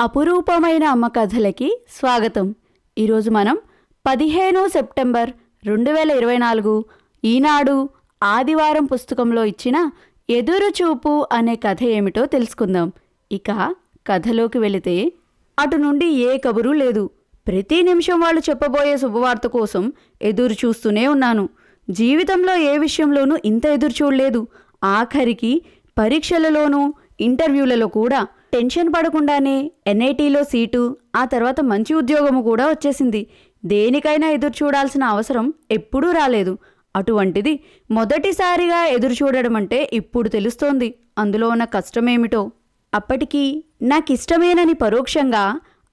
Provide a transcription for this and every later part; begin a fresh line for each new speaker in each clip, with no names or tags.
అపురూపమైన అమ్మ కథలకి స్వాగతం. ఈరోజు మనం పదిహేను సెప్టెంబర్ రెండు వేల ఇరవై నాలుగు ఈనాడు ఆదివారం పుస్తకంలో ఇచ్చిన ఎదురుచూపు అనే కథ ఏమిటో తెలుసుకుందాం. ఇక కథలోకి వెళితే అటు నుండి ఏ కబురు లేదు. ప్రతి నిమిషం వాళ్ళు చెప్పబోయే శుభవార్త కోసం ఎదురు చూస్తూనే ఉన్నాను. జీవితంలో ఏ విషయంలోనూ ఇంత ఎదురు చూడలేదు. ఆఖరికి పరీక్షలలోనూ ఇంటర్వ్యూలలో కూడా టెన్షన్ పడకుండానే ఎన్ఐటీలో సీటు ఆ తర్వాత మంచి ఉద్యోగము కూడా వచ్చేసింది. దేనికైనా ఎదురు చూడాల్సిన అవసరం ఎప్పుడూ రాలేదు. అటువంటిది మొదటిసారిగా ఎదురు చూడడం అంటే ఇప్పుడు తెలుస్తోంది. అందులో ఉన్న కష్టమేమిటో? అప్పటికి నాకిష్టమేనని పరోక్షంగా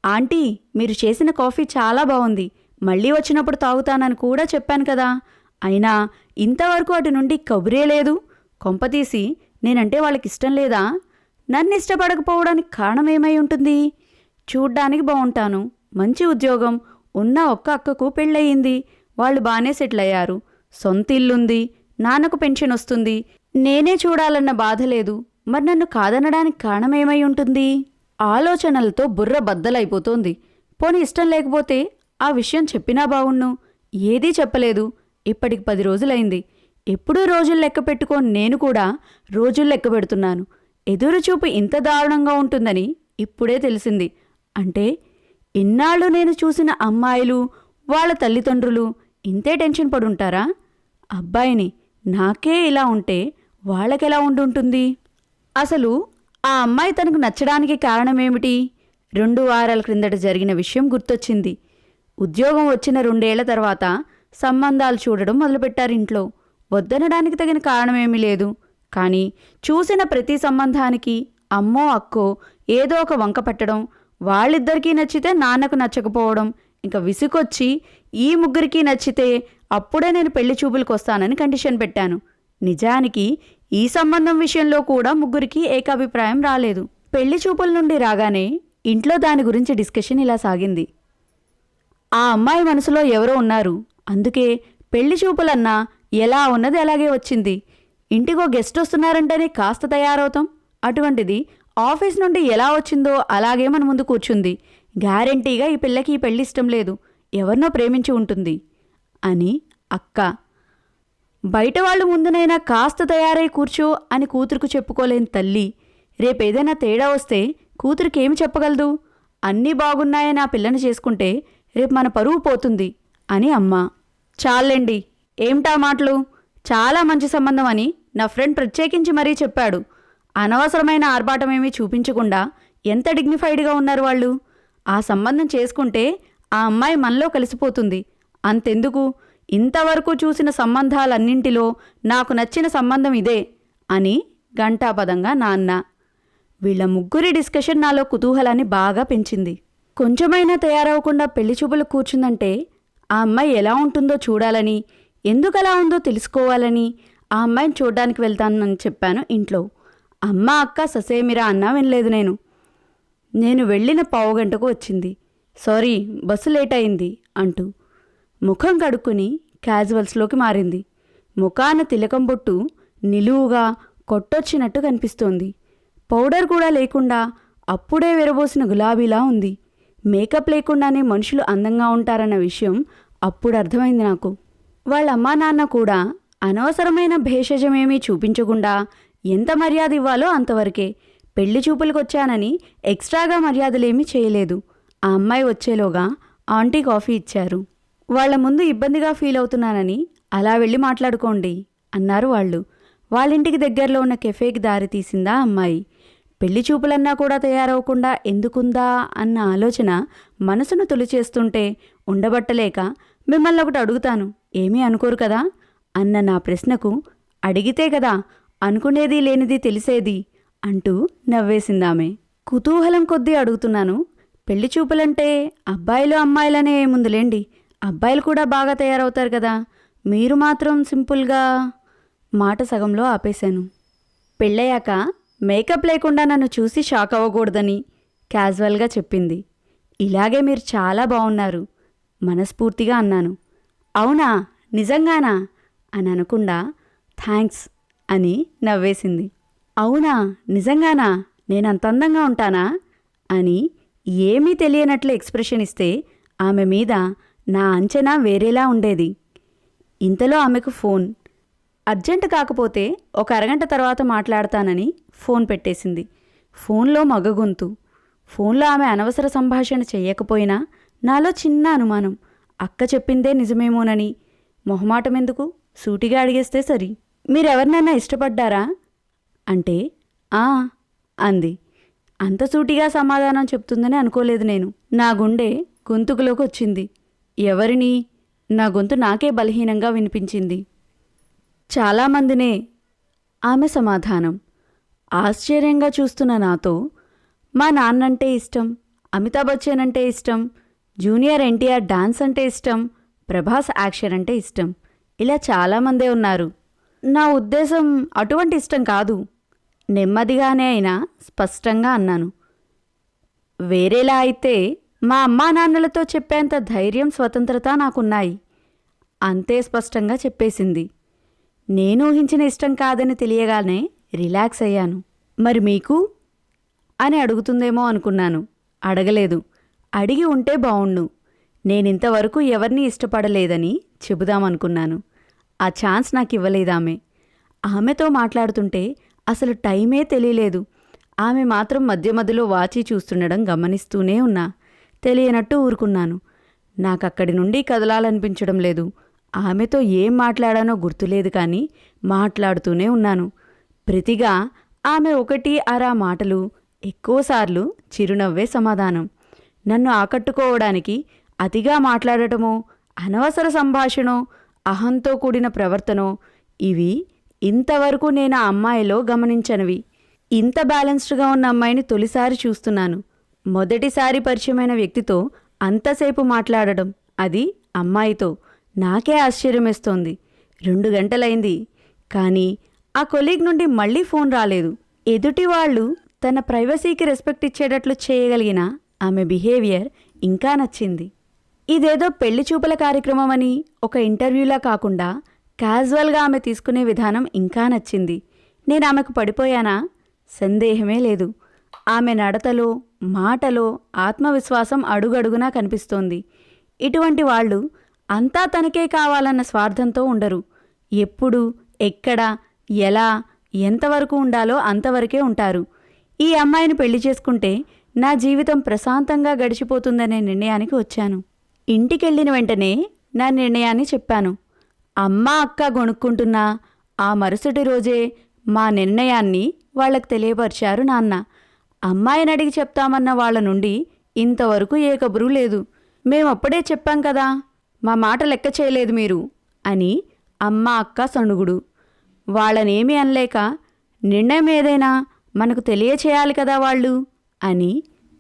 ఆంటీ మీరు చేసిన కాఫీ చాలా బాగుంది. మళ్ళీ వచ్చినప్పుడు తాగుతానని కూడా చెప్పాను కదా. అయినా ఇంతవరకు అటు నుండి కబురే లేదు. కొంపతీసి నేనంటే వాళ్ళకి ఇష్టం లేదా? నన్ను ఇష్టపడకపోవడానికి కారణం ఏమై ఉంటుంది? చూడ్డానికి బాగుంటాను మంచి ఉద్యోగం. ఉన్న ఒక్క అక్కకు పెళ్ళయింది. వాళ్ళు బాగానే సెటిల్ అయ్యారు సొంత ఇల్లుంది. నాన్నకు పెన్షన్ వస్తుంది. నేనే చూడాలన్న బాధ లేదు. మరి నన్ను కాదనడానికి కారణం ఏమై ఉంటుంది? ఆలోచనలతో బుర్ర బద్దలైపోతోంది. పోనీ ఇష్టం లేకపోతే ఆ విషయం చెప్పినా బావుణ్ణు ఏదీ చెప్పలేదు. ఇప్పటికి పది రోజులైంది. ఎప్పుడూ రోజులు లెక్క పెట్టుకోని నేను కూడా రోజులు లెక్క పెడుతున్నాను. ఎదురుచూపు ఇంత దారుణంగా ఉంటుందని ఇప్పుడే తెలిసింది. అంటే ఇన్నాళ్ళు నేను చూసిన అమ్మాయిలు వాళ్ళ తల్లిదండ్రులు ఇంతే టెన్షన్ పడుంటారా? అబ్బాయిని నాకే ఇలా ఉంటే వాళ్ళకెలా ఉండుంటుంది? అసలు ఆ అమ్మాయి తనకు నచ్చడానికి కారణమేమిటి? రెండు వారాల క్రిందట జరిగిన విషయం గుర్తొచ్చింది. ఉద్యోగం వచ్చిన రెండేళ్ళ తర్వాత సంబంధాలు చూడడం మొదలుపెట్టారు ఇంట్లో వద్దనడానికి తగిన కారణమేమీ లేదు. కానీ చూసిన ప్రతి సంబంధానికి అమ్మో అక్కో ఏదో ఒక వంక పెట్టడం వాళ్ళిద్దరికీ నచ్చితే నాన్నకు నచ్చకపోవడం ఇంకా విసుకొచ్చి ఈ ముగ్గురికి నచ్చితే అప్పుడే నేను పెళ్ళి చూపులకు వస్తానని కండిషన్ పెట్టాను. నిజానికి ఈ సంబంధం విషయంలో కూడా ముగ్గురికి ఏకాభిప్రాయం రాలేదు. పెళ్ళి చూపుల నుండి రాగానే ఇంట్లో దాని గురించి డిస్కషన్ ఇలా సాగింది. ఆ అమ్మాయి మనసులో ఎవరో ఉన్నారు. అందుకే పెళ్ళి చూపులన్నా ఎలా ఉన్నది అలాగే వచ్చింది. ఇంటికో గెస్ట్ వస్తున్నారంటేనే కాస్త తయారవుతాం. అటువంటిది ఆఫీస్ నుండి ఎలా వచ్చిందో అలాగే మన ముందు కూర్చుంది. గ్యారంటీగా ఈ పిల్లకి ఈ పెళ్ళి ఇష్టం లేదు. ఎవరినో ప్రేమించి ఉంటుంది. అని అక్క. బయట వాళ్ళు ముందునైనా కాస్త తయారై కూర్చో అని కూతురుకు చెప్పుకోలేని తల్లి. రేపేదైనా తేడా వస్తే కూతురికి చెప్పగలదు? అన్నీ బాగున్నాయని ఆ పిల్లని చేసుకుంటే రేపు మన పరువు పోతుంది అని అమ్మ. చాలండి. ఏమిటా మాటలు? చాలా మంచి సంబంధం అని నా ఫ్రెండ్ ప్రత్యేకించి మరీ చెప్పాడు. అనవసరమైన ఆర్భాటమేమీ చూపించకుండా ఎంత డిగ్నిఫైడ్గా ఉన్నారు వాళ్ళు? ఆ సంబంధం చేసుకుంటే ఆ అమ్మాయి మనలో కలిసిపోతుంది. అంతెందుకు? ఇంతవరకు చూసిన సంబంధాలన్నింటిలో నాకు నచ్చిన సంబంధం ఇదే అని ఘంటాపదంగా నాన్న. వీళ్ళ ముగ్గురి డిస్కషన్ నాలో కుతూహలాన్ని బాగా పెంచింది. కొంచెమైనా తయారవకుండా పెళ్ళి చూపులు కూర్చుందంటే ఆ అమ్మాయి ఎలా ఉంటుందో చూడాలని ఎందుకలా ఉందో తెలుసుకోవాలని ఆ అమ్మాయిని చూడ్డానికి వెళ్తానని చెప్పాను ఇంట్లో. అమ్మ అక్క ససేమిరా అన్నా వినలేదు నేను. నేను వెళ్ళిన పావుగంటకు వచ్చింది. సారీ బస్సు లేట్ అయింది అంటూ ముఖం కడుక్కుని క్యాజువల్స్లోకి మారింది. ముఖాన తిలకం బొట్టు నిలువుగా కొట్టొచ్చినట్టు కనిపిస్తోంది. పౌడర్ కూడా లేకుండా అప్పుడే విరబోసిన గులాబీలా ఉంది. మేకప్ లేకుండానే మనుషులు అందంగా ఉంటారన్న విషయం అప్పుడు అర్థమైంది నాకు. వాళ్ళ అమ్మా నాన్న కూడా అనవసరమైన భేషజమేమీ చూపించకుండా ఎంత మర్యాద ఇవ్వాలో అంతవరకే పెళ్ళి చూపులకొచ్చానని ఎక్స్ట్రాగా మర్యాదలేమీ చేయలేదు. ఆ అమ్మాయి వచ్చేలోగా ఆంటీ కాఫీ ఇచ్చారు. వాళ్ళ ముందు ఇబ్బందిగా ఫీల్ అవుతున్నానని అలా వెళ్ళి మాట్లాడుకోండి అన్నారు వాళ్ళు. వాళ్ళింటికి దగ్గరలో ఉన్న కెఫేకి దారి తీసిందా అమ్మాయి. పెళ్ళి చూపులన్నా కూడా తయారవకుండా ఎందుకుందా అన్న ఆలోచన మనసును తొలిచేస్తుంటే ఉండబట్టలేక మిమ్మల్ని ఒకటి అడుగుతాను. ఏమీ అనుకోరు కదా? అన్న నా ప్రశ్నకు అడిగితే కదా అనుకునేది లేనిది తెలిసేది అంటూ నవ్వేసిందామె. కుతూహలం కొద్దీ అడుగుతున్నాను పెళ్ళి చూపులంటే అబ్బాయిలు అమ్మాయిలనే ఏముందిలేండి అబ్బాయిలు కూడా బాగా తయారవుతారు కదా. మీరు మాత్రం సింపుల్గా మాట సగంలో ఆపేశాను. పెళ్ళయ్యాక మేకప్ లేకుండా నన్ను చూసి షాక్ అవ్వకూడదని క్యాజువల్గా చెప్పింది. ఇలాగే మీరు చాలా బాగున్నారు మనస్ఫూర్తిగా అన్నాను. అవునా? నిజంగానా? అని అనకుండా థ్యాంక్స్ అని నవ్వేసింది. అవునా? నిజంగానా? నేనంత అందంగా ఉంటానా? అని ఏమీ తెలియనట్లు ఎక్స్ప్రెషన్ ఇస్తే ఆమె మీద నా అంచనా వేరేలా ఉండేది. ఇంతలో ఆమెకు ఫోన్. అర్జెంట్ కాకపోతే ఒక అరగంట తర్వాత మాట్లాడతానని ఫోన్ పెట్టేసింది. ఫోన్లో మగ గొంతు. ఫోన్లో ఆమె అనవసర సంభాషణ చేయకపోయినా నాలో చిన్న అనుమానం. అక్క చెప్పిందే నిజమేమోనని. మొహమాటం ఎందుకు సూటిగా అడిగేస్తే సరి. మీరెవరినైనా ఇష్టపడ్డారా? అంటే ఆ అంది. అంత సూటిగా సమాధానం చెప్తుందని అనుకోలేదు నేను. నా గుండె గొంతుకులోకి వచ్చింది ఎవరిని? నా గొంతు నాకే బలహీనంగా వినిపించింది. చాలామందినే. ఆమె సమాధానం. ఆశ్చర్యంగా చూస్తున్న నాతో మా నాన్నంటే ఇష్టం అమితాబ్ బచ్చన్ అంటే ఇష్టం జూనియర్ ఎన్టీఆర్ డాన్స్ అంటే ఇష్టం ప్రభాస్ యాక్షన్ అంటే ఇష్టం. ఇలా చాలామందే ఉన్నారు. నా ఉద్దేశం అటువంటి ఇష్టం కాదు. నెమ్మదిగానే అయినా స్పష్టంగా అన్నాను. వేరేలా అయితే మా అమ్మా నాన్నలతో చెప్పేంత ధైర్యం స్వతంత్రత నాకున్నాయి. అంతే స్పష్టంగా చెప్పేసింది. నేను ఊహించిన ఇష్టం కాదని తెలియగానే రిలాక్స్ అయ్యాను. మరి మీకు? అని అడుగుతుందేమో అనుకున్నాను. అడగలేదు. అడిగి ఉంటే బావుండు. నేనింతవరకు ఎవరిని ఇష్టపడలేదని చెబుదామనుకున్నాను. ఆ ఛాన్స్ నాకు ఇవ్వలేదామె ఆమెతో మాట్లాడుతుంటే అసలు టైమే తెలియలేదు. ఆమె మాత్రం మధ్య మధ్యలో వాచి చూస్తుండడం గమనిస్తూనే ఉన్నా. తెలియనట్టు ఊరుకున్నాను. నాకక్కడి నుండి కదలాలనిపించడం లేదు. ఆమెతో ఏం మాట్లాడానో గుర్తులేదు కానీ మాట్లాడుతూనే ఉన్నాను. ప్రతిగా ఆమె ఒకటి అరా మాటలు ఎక్కువసార్లు చిరునవ్వే సమాధానం. నన్ను ఆకట్టుకోవడానికి అతిగా మాట్లాడటమో అనవసర సంభాషణో అహంతో కూడిన ప్రవర్తనో ఇవి ఇంతవరకు నేను ఆ అమ్మాయిలో గమనించనివి. ఇంత బ్యాలెన్స్డ్గా ఉన్న అమ్మాయిని తొలిసారి చూస్తున్నాను. మొదటిసారి పరిచయమైన వ్యక్తితో అంతసేపు మాట్లాడడం అది అమ్మాయితో నాకే ఆశ్చర్యమేస్తోంది. రెండు గంటలైంది కానీ ఆ కొలీగ్ నుండి మళ్ళీ ఫోన్ రాలేదు. ఎదుటి వాళ్ళు తన ప్రైవసీకి రెస్పెక్ట్ ఇచ్చేటట్లు చేయగలిగిన ఆమె బిహేవియర్ ఇంకా నచ్చింది. ఇదేదో పెళ్ళి చూపుల కార్యక్రమం అని ఒక ఇంటర్వ్యూలా కాకుండా క్యాజువల్గా ఆమె తీసుకునే విధానం ఇంకా నచ్చింది. నేను ఆమెకు పడిపోయానా? సందేహమే లేదు. ఆమె నడతలో మాటలో ఆత్మవిశ్వాసం అడుగడుగునా కనిపిస్తోంది. ఇటువంటి వాళ్ళు అంతా తనకే కావాలన్న స్వార్థంతో ఉండరు. ఎప్పుడు ఎక్కడ ఎలా ఎంతవరకు ఉండాలో అంతవరకే ఉంటారు. ఈ అమ్మాయిని పెళ్ళి చేసుకుంటే నా జీవితం ప్రశాంతంగా గడిచిపోతుందనే నిర్ణయానికి వచ్చాను. ఇంటికెళ్ళిన వెంటనే నా నిర్ణయాన్ని చెప్పాను. అమ్మ అక్క గొణుక్కుంటున్నా ఆ మరుసటి రోజే మా నిర్ణయాన్ని వాళ్ళకు తెలియపరిచారు నాన్న. అమ్మాయిని అడిగి చెప్తామన్న వాళ్ళ నుండి ఇంతవరకు ఏ కబురు లేదు. మేమప్పుడే చెప్పాం కదా మా మాట లెక్క చేయలేదు మీరు అని అమ్మ అక్క సణుగుడు. వాళ్ళనేమీ అనలేక నిర్ణయం ఏదైనా మనకు తెలియచేయాలి కదా వాళ్ళు అని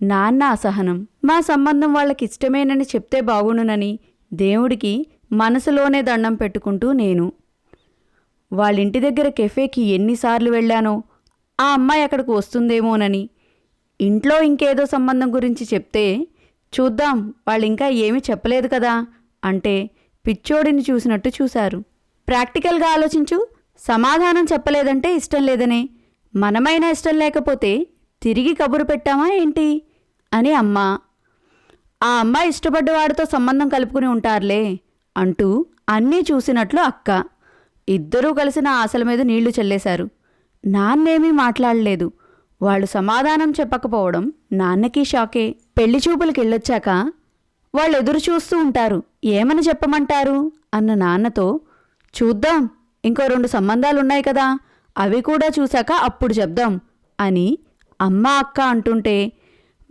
నాన్న అసహనం. మా సంబంధం వాళ్ళకి ఇష్టమేనని చెప్తే బాగుండునని దేవుడికి మనసులోనే దండం పెట్టుకుంటూ నేను. వాళ్ళింటి దగ్గర కెఫేకి ఎన్నిసార్లు వెళ్ళానో ఆ అమ్మాయి అక్కడికి వస్తుందేమోనని. ఇంట్లో ఇంకేదో సంబంధం గురించి చెప్తే చూద్దాం వాళ్ళు ఇంకా ఏమీ చెప్పలేదు కదా అంటే పిచ్చోడిని చూసినట్టు చూశారు. ప్రాక్టికల్గా ఆలోచించు సమాధానం చెప్పలేదంటే ఇష్టం లేదనే. మనమైనా ఇష్టం లేకపోతే తిరిగి కబురు పెట్టామా ఏంటి? అని అమ్మ. ఆ అమ్మాయి ఇష్టపడ్డవాడితో సంబంధం కలుపుకుని ఉంటారులే అంటూ అన్నీ చూసినట్లు అక్క. ఇద్దరూ కలిసి నా ఆశల మీద నీళ్ళు చల్లేశారు. నాన్నేమీ మాట్లాడలేదు. వాళ్ళు సమాధానం చెప్పకపోవడం నాన్నకి షాకే. పెళ్ళి చూపులకి వెళ్ళొచ్చాక వాళ్ళు ఎదురు చూస్తూ ఉంటారు. ఏమని చెప్పమంటారు? అన్న నాన్నతో చూద్దాం ఇంకో రెండు సంబంధాలున్నాయి కదా అవి కూడా చూశాక అప్పుడు చెప్దాం అని అమ్మ అక్క అంటుంటే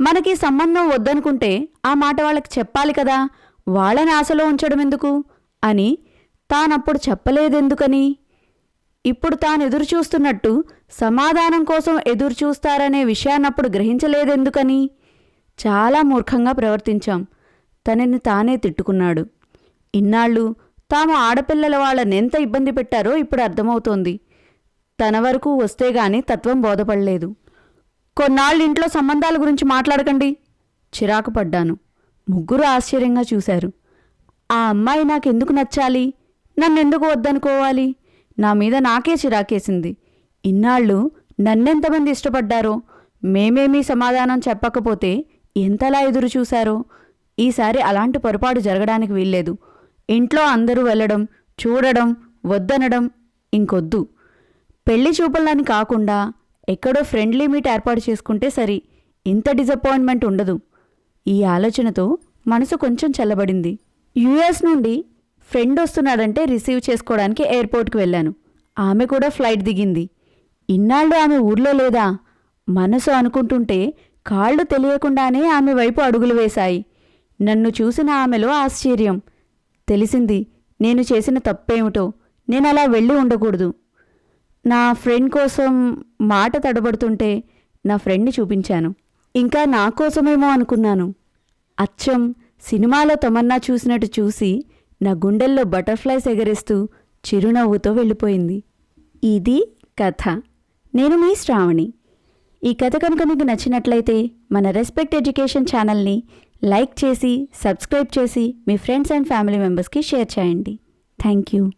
మనకి సంబంధం వద్దనుకుంటే ఆ మాట వాళ్ళకి చెప్పాలి కదా. వాళ్ళని ఆశలో ఉంచడం ఎందుకు? అని తానప్పుడు చెప్పలేదెందుకని? ఇప్పుడు తాను ఎదురు చూస్తున్నట్టు సమాధానం కోసం ఎదురు చూస్తారనే విషయాన్నప్పుడు గ్రహించలేదెందుకని? చాలా మూర్ఖంగా ప్రవర్తించాం. తనని తానే తిట్టుకున్నాడు. ఇన్నాళ్ళు తాము ఆడపిల్లల వాళ్ళని ఎంత ఇబ్బంది పెట్టారో ఇప్పుడు అర్థమవుతోంది. తన వరకు వస్తే గాని తత్వం బోధపడలేదు. కొన్నాళ్ళు ఇంట్లో సంబంధాల గురించి మాట్లాడకండి. చిరాకు పడ్డాను. ముగ్గురు ఆశ్చర్యంగా చూశారు. ఆ అమ్మాయి నాకెందుకు నచ్చాలి? నన్నెందుకు వద్దనుకోవాలి? నా మీద నాకే చిరాకేసింది. ఇన్నాళ్ళు నన్నెంతమంది ఇష్టపడ్డారో? మేమేమీ సమాధానం చెప్పకపోతే ఎంతలా ఎదురు చూశారో? ఈసారి అలాంటి పొరపాటు జరగడానికి వీల్లేదు. ఇంట్లో అందరూ వెళ్ళడం చూడడం వద్దనడం ఇంకొద్దు. పెళ్ళి చూపులని కాకుండా ఎక్కడో ఫ్రెండ్లీ మీట్ ఏర్పాటు చేసుకుంటే సరి. ఇంత డిసప్పాయింట్మెంట్ ఉండదు. ఈ ఆలోచనతో మనసు కొంచెం చల్లబడింది. యుఎస్ నుండి ఫ్రెండ్ వస్తున్నాడంటే రిసీవ్ చేసుకోవడానికి ఎయిర్పోర్ట్కి వెళ్ళాను. ఆమె కూడా ఫ్లైట్ దిగింది. ఇన్నాళ్ళు ఆమె ఊర్లో లేదా? మనసు అనుకుంటుంటే కాళ్ళు తెలియకుండానే ఆమె వైపు అడుగులు వేశాయి. నన్ను చూసిన ఆమెలో ఆశ్చర్యం. తెలిసింది నేను చేసిన తప్పేమిటో. నేను అలా వెళ్ళి ఉండకూడదు. నా ఫ్రెండ్ కోసం మాట తడబడుతుంటే నా ఫ్రెండ్ని చూపించాను. ఇంకా నా కోసమేమో అనుకున్నాను. అచ్చం సినిమాలో తమన్నా చూసినట్టు చూసి నా గుండెల్లో బటర్ఫ్లైస్ ఎగరేస్తూ చిరునవ్వుతో వెళ్ళిపోయింది. ఇది కథ. నేను మీ శ్రావణి. ఈ కథ కనుక మీకు నచ్చినట్లయితే మన రెస్పెక్ట్ ఎడ్యుకేషన్ ఛానల్ని లైక్ చేసి సబ్స్క్రైబ్ చేసి మీ ఫ్రెండ్స్ అండ్ ఫ్యామిలీ మెంబర్స్కి షేర్ చేయండి. Thank you.